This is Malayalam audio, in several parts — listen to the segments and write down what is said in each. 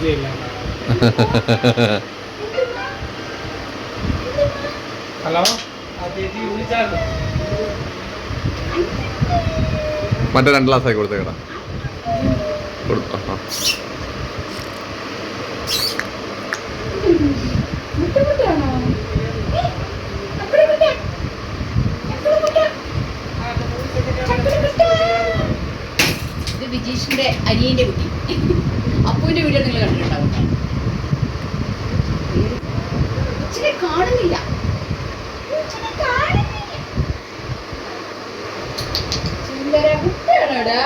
പരിചയമില്ല ഹലോ? മറ്റേ രണ്ട് ഗ്ലാസ് ആയി കൊടുത്തേക്കടാ. കൊടുത്തു വിജീഷിന്റെ അനിയന്റെ കുട്ടി അപ്പുവിന്റെ വീഡിയോ നിങ്ങൾ കണ്ടിട്ടുണ്ടാവും ഇച്ചിരി കാണുന്നില്ല ഇച്ചിരി കാണുന്നില്ല. സുന്ദര എന്തോ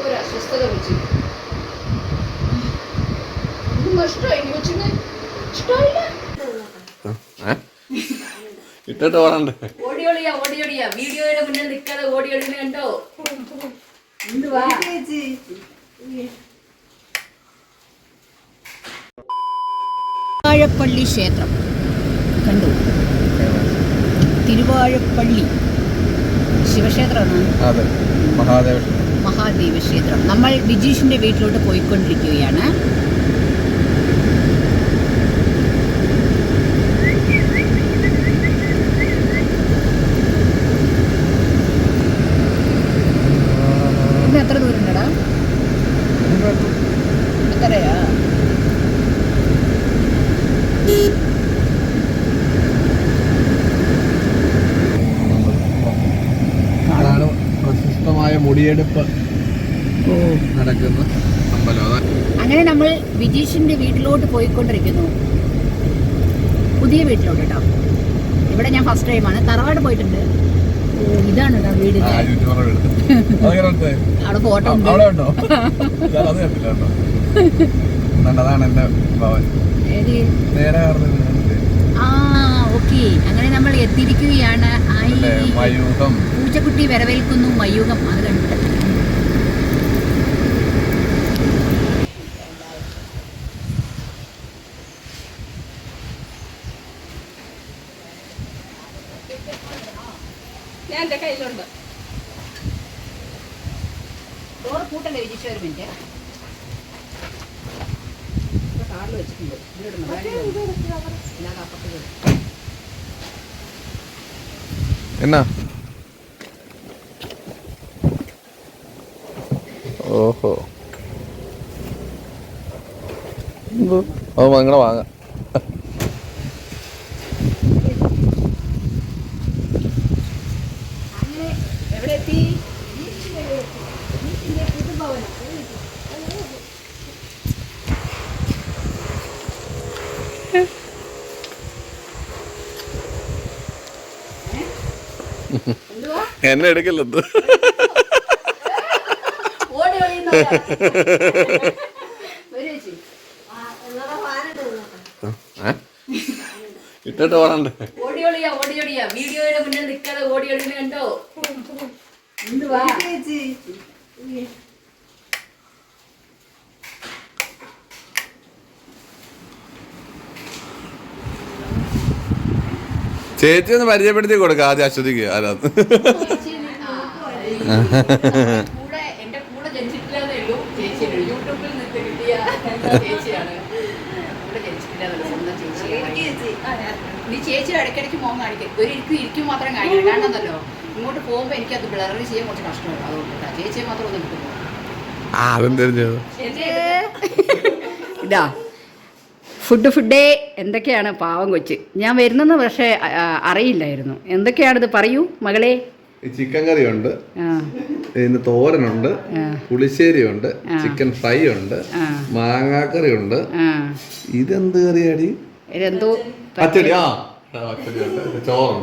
ഒരു അസ്വസ്ഥത വെച്ചു ഇഷ്ടമായി കൊച്ചിന് ഇഷ്ടമായില്ല? ഇട്ടിട്ട് പോകണ്ടേ ഓടിയോളിയാ ഓടിയോളിയാ വീഡിയോയുടെ മുന്നിൽ നിൽക്കാതെ ഓടിയോളിനെ കണ്ടോ? എന്തുവാ തിരുവാഴപ്പള്ളി ക്ഷേത്രം. കണ്ടു? തിരുവാഴപ്പള്ളി. ശിവക്ഷേത്രമാണ്. അതെ മഹാദേവ മഹാദേവ ക്ഷേത്രം നമ്മൾ ബിജീഷിന്റെ വീട്ടിലോട്ട് പോയിക്കൊണ്ടിരിക്കുകയാണ്. മുടിയെടുപ്പ് നടക്കുന്ന അമ്പലം അങ്ങനെ നമ്മൾ വിജീഷിന്റെ വീട്ടിലോട്ട് പോയിക്കൊണ്ടിരിക്കുന്നു. പുതിയ വീട്ടിലോട്ട് കേട്ടോ. ഇവിടെ ഞാൻ ഫസ്റ്റ് ടൈമാണ് തറവാട് പോയിട്ടുണ്ട്. ഇതാണ് വീട്? അവിടെ ഫോട്ടോ ഉണ്ട്. അതാണ് എന്റെ ഭവൻ. നേരെ ആ ഓക്കെ അങ്ങനെ നമ്മൾ എത്തിയിരിക്കുകയാണ്. പൂച്ചക്കുട്ടി വരവേൽക്കുന്നു മയൂകം അത് കണ്ടിട്ട് ഞാൻ എന്റെ കയ്യിലുണ്ട്. ഡോർ കൂട്ടല്ലേ വിജിച്ചു ഒരു മിനിറ്റ്. കാറിൽ വെച്ചിട്ടുണ്ട്. ഇതിലിടുന്നു ഞാൻ അപ്പുറത്ത് എന്നാ? ഓഹോ. അത് അങ്ങനെ വാങ്ങാം അങ്ങനെ എവിടെ എത്തി എന്തുവാ എന്നെ എടുക്കില്ലത്. ഇട്ടിട്ട് പോകണ്ടേ ഓടി ഒളിയാ ഓടി ഒളിയാ വീഡിയോയുടെ മുന്നിൽ നിൽക്കാതെ ഓടി ഒളിനെ കണ്ടോ എന്തുവാ ചേച്ചി ഒന്ന് പരിചയപ്പെടുത്തി കൊടുക്ക ആദ്യം അശ്വതിക്ക് ആരാന്ന് നീ ചേച്ചി ഒരു ഇരിക്കും ഇരിക്കും മാത്രം കാണിക്കണം ഇങ്ങോട്ട് പോകുമ്പോൾ എനിക്കത് ബ്ലർ ചെയ്യാൻ കുറച്ച് കഷ്ടമാണ്. അതുകൊണ്ട് ചേച്ചിയെ മാത്രം ഒന്ന് എടുക്കുമ്പോൾ അതെന്താ ഇതാ. ഫുഡ് ഫുഡേ എന്തൊക്കെയാണ് പാവം കൊച്ച്? ഞാൻ വരുന്നെന്ന് പക്ഷേ അറിയില്ലായിരുന്നു. എന്തൊക്കെയാണിത് പറയൂ മകളെ? ചിക്കൻ കറിയുണ്ട്. ഇന്ന് തോരനുണ്ട്. പുളിശ്ശേരിയുണ്ട്. പുളിശ്ശേരി ഉണ്ട് ചിക്കൻ ഫ്രൈ ഉണ്ട്. മാങ്ങാക്കറി ഉണ്ട് ഇതെന്ത് കറിയാടി? ഇതെന്തോ പച്ചടി. ആ.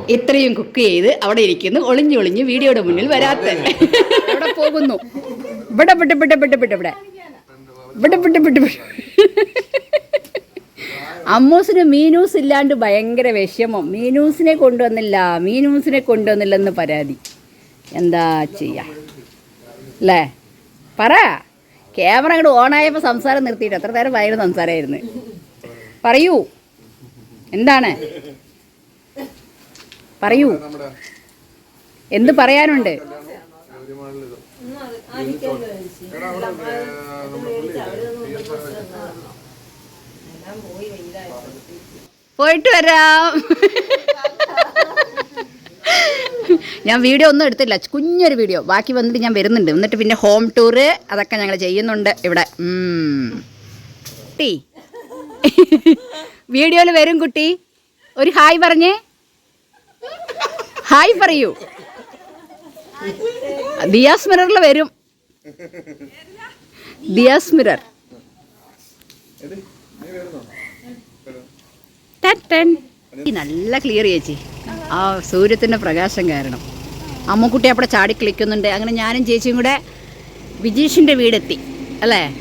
ഇത്രയും കുക്ക് ചെയ്ത് അവിടെ ഇരിക്കുന്നു. ഒളിഞ്ഞു ഒളിഞ്ഞ് വീഡിയോയുടെ മുന്നിൽ വരാത്ത. ഇവിടെ പോകുന്നു? ഇവിടെ വിട്ട് വിട്ട് വിട്ട് വിട്ട് ഇവിടെ ഇവിടെ വിട്ട് വിട്ട് വിട്ട് അമ്മൂസിന് മീനൂസ് ഇല്ലാണ്ട് ഭയങ്കര വിഷമം. മീനൂസിനെ കൊണ്ടുവന്നില്ല മീനൂസിനെ കൊണ്ടുവന്നില്ലെന്ന് പരാതി. എന്താ ചെയ്യാ? അല്ലേ? പറ. ക്യാമറ അങ്ങോട്ട് ഓണായപ്പോൾ സംസാരം നിർത്തിയിട്ട് അത്ര നേരം ഭയങ്കര സംസാരമായിരുന്നു പറയൂ. എന്താണ്? പറയൂ. എന്ത് പറയാനുണ്ട്? എടാ, അവിടെ, ഏ, നമ്മുടെ പുള്ളിയില്ലേ? പോയിട്ട് വരാം. ഞാൻ വീഡിയോ ഒന്നും എടുത്തില്ല. കുഞ്ഞൊരു വീഡിയോ ബാക്കി വന്നിട്ട് ഞാൻ വരുന്നുണ്ട്. എന്നിട്ട് പിന്നെ ഹോം ടൂറ് അതൊക്കെ ഞങ്ങൾ ചെയ്യുന്നുണ്ട് ഇവിടെ. കുട്ടി. വീഡിയോയിൽ വരും കുട്ടി. ഒരു ഹായ് പറഞ്ഞേ. ഹായ് പറയൂ. ദിയാസ് മിററിൽ വരും. ദിയാസ് മിറർ? ടൻ നല്ല ക്ലിയർ ചേച്ചി. ആ സൂര്യത്തിന്റെ പ്രകാശം കാരണം. അമ്മക്കുട്ടി അവിടെ ചാടി കളിക്കുന്നുണ്ട്. അങ്ങനെ ഞാനും ചേച്ചിയും കൂടെ വിജീഷിന്റെ വീടെത്തി. അല്ലേ?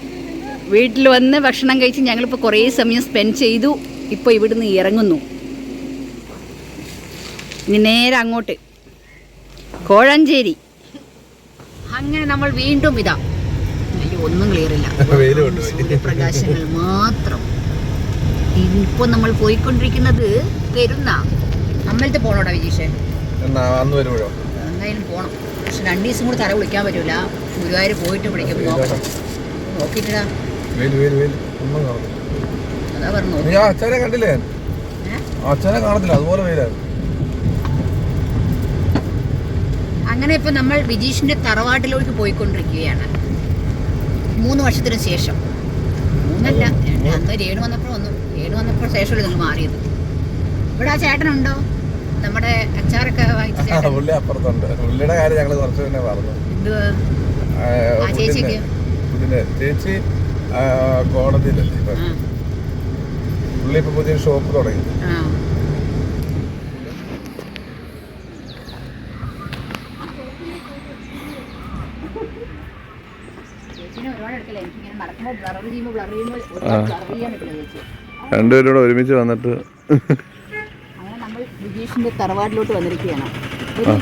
വീട്ടിൽ വന്ന് ഭക്ഷണം കഴിച്ച് ഞങ്ങളിപ്പോൾ കുറേ സമയം സ്പെൻഡ് ചെയ്തു. ഇപ്പോൾ ഇവിടുന്ന് ഇറങ്ങുന്നു. ഇനി നേരെ അങ്ങോട്ട്. കോഴഞ്ചേരി. അങ്ങനെ നമ്മൾ വീണ്ടും ഇതാ. അയ്യോ ഒന്നും ക്ലിയർ ഇല്ല. പ്രകാശങ്ങൾ. മാത്രം. ഇപ്പോൾ നമ്മൾ പോയിക്കൊണ്ടിരിക്കുന്നത് പെരുന്ന അമ്പലത്തിൽ പോണോടാ വിജീഷേ? അന്ന് വരുമ്പോഴോ എന്തായാലും പോണം. പക്ഷെ രണ്ട് ദിവസം കൂടി തറ വിളിക്കാൻ പറ്റൂല. ഗുരുവായൂർ പോയിട്ട് വിളിക്കും അതാ പറഞ്ഞു അച്ഛനെ കണ്ടില്ലേ? അച്ഛനെ കാണത്തില്ല. അതുപോലെ അങ്ങനെ ഇപ്പം നമ്മൾ വിജീഷിന്റെ തറവാട്ടിലേക്ക് പോയിക്കൊണ്ടിരിക്കുകയാണ്. മൂന്ന് വർഷത്തിന് ശേഷം. മൂന്നല്ല രണ്ട് അന്ന് രേണു വന്നപ്പോൾ വന്നു രേണു വന്നപ്പോൾ ശേഷമല്ലേ നിങ്ങൾ മാറിയത്? ഇവിടെ ആ ചേട്ടനുണ്ടോ? നമ്മുടെ അച്ചാറൊക്കെ ചേട്ടൻ. പുള്ളി അപ്പുറത്തുണ്ട്. പുള്ളിയുടെ കാര്യം ഞങ്ങൾ കുറച്ച് പിന്നെ പറഞ്ഞു. എന്തുവാ? ആ, ആ ചേച്ചിക്ക്? പുള്ളിന്റെ ചേച്ചി ആ, കോടതിയിലല്ലേ ഇപ്പൊ. ആ, പുള്ളി ഇപ്പൊ പുതിയ ഷോപ്പ് തുടങ്ങി. ആ. ചേച്ചീനെ ഒരുപാട് എടുക്കല്ലേ? എനിക്കിങ്ങനെ നടക്കുമ്പോൾ ബ്ലർ ചെയ്യുമ്പോൾ ബ്ലർ ചെയ്യുമ്പോൾ ഒരുപാട് ബ്ലർ ചെയ്യാൻ പറ്റില്ല ചേച്ചി. രണ്ടുപേരും കൂടെ ഒരുമിച്ച് വന്നിട്ട്. അങ്ങനെ നമ്മൾ തറവാട്ടിലോട്ട് വന്നിരിക്കുകയാണ്. ആ,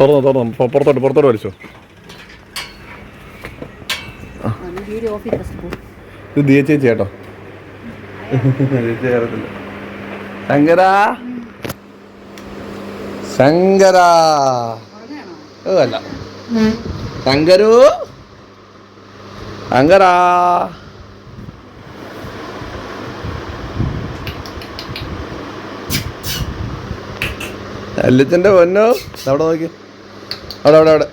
തുറന്നു തുറന്നു പൊ- പുറത്തോട്ട് പുറത്തോട്ട് വലിച്ചോ. വീഡിയോ ഓഫ് ചെയ്ത് ഇത് ദിയ ചേച്ചി കേട്ടോ. ചേച്ചി കയറത്തില്ല ശങ്കരാ. ശങ്കരാ. ഓ അല്ല ശങ്കരു ശങ്കരാ അല്ലിച്ചന്റെ പൊന്നോ? അവിടെ നോക്കി. അവിടെ അവിടെ അവിടെ.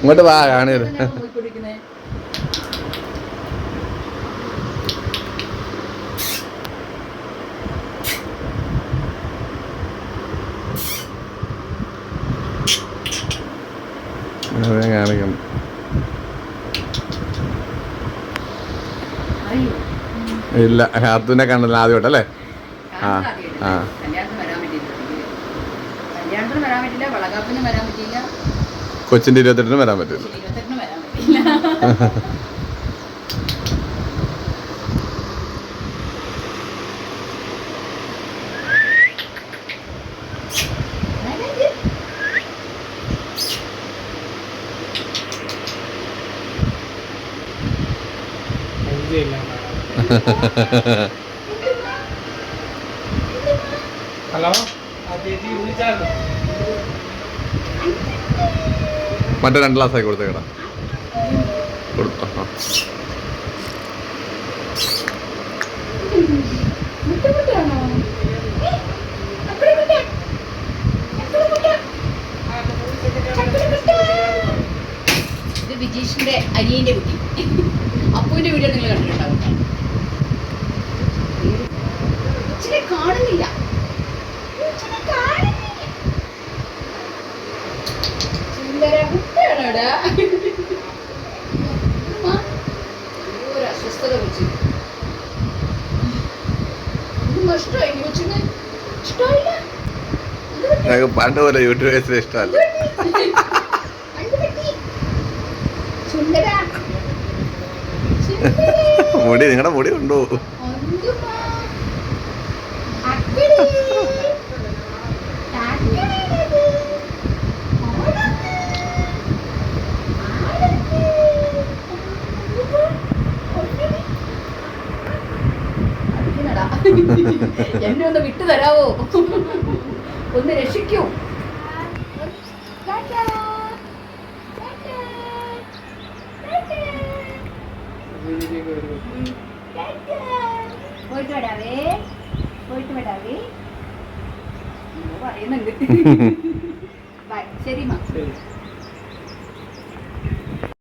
ഇങ്ങോട്ട് വാ കാണിയത് അതെ കാണിക്കണം ഇല്ല ഹാത്തുവിനെ കണ്ടല്ലോ ആദ്യമായിട്ടല്ലേ ആ ആ. കൊച്ചിന്റെ ഇരുപത്തെട്ടിന് വരാൻ പറ്റില്ല. ഹലോ? മറ്റേ രണ്ട് ഗ്ലാസ് ആയി കൊടുത്തേക്കടാ കൊടുത്തു. ആ. ഇത് വിജീഷിന്റെ അനിയന്റെ കുട്ടി. അപ്പുവിന്റെ വീഡിയോ നിങ്ങൾ കണ്ടിട്ടുണ്ടാവും. ഇച്ചിരി കാണുന്നില്ല. ഇച്ചിരി കാണുന്നില്ല. സുന്ദര കുട്ടിയാണോടാ? ഒരു അസ്വസ്ഥത വെച്ചു ഇഷ്ടമായി ഇഷ്ടമായില്ല മുടി നിങ്ങളുടെ മുടി കൊണ്ടുപോകും Mm-hmm.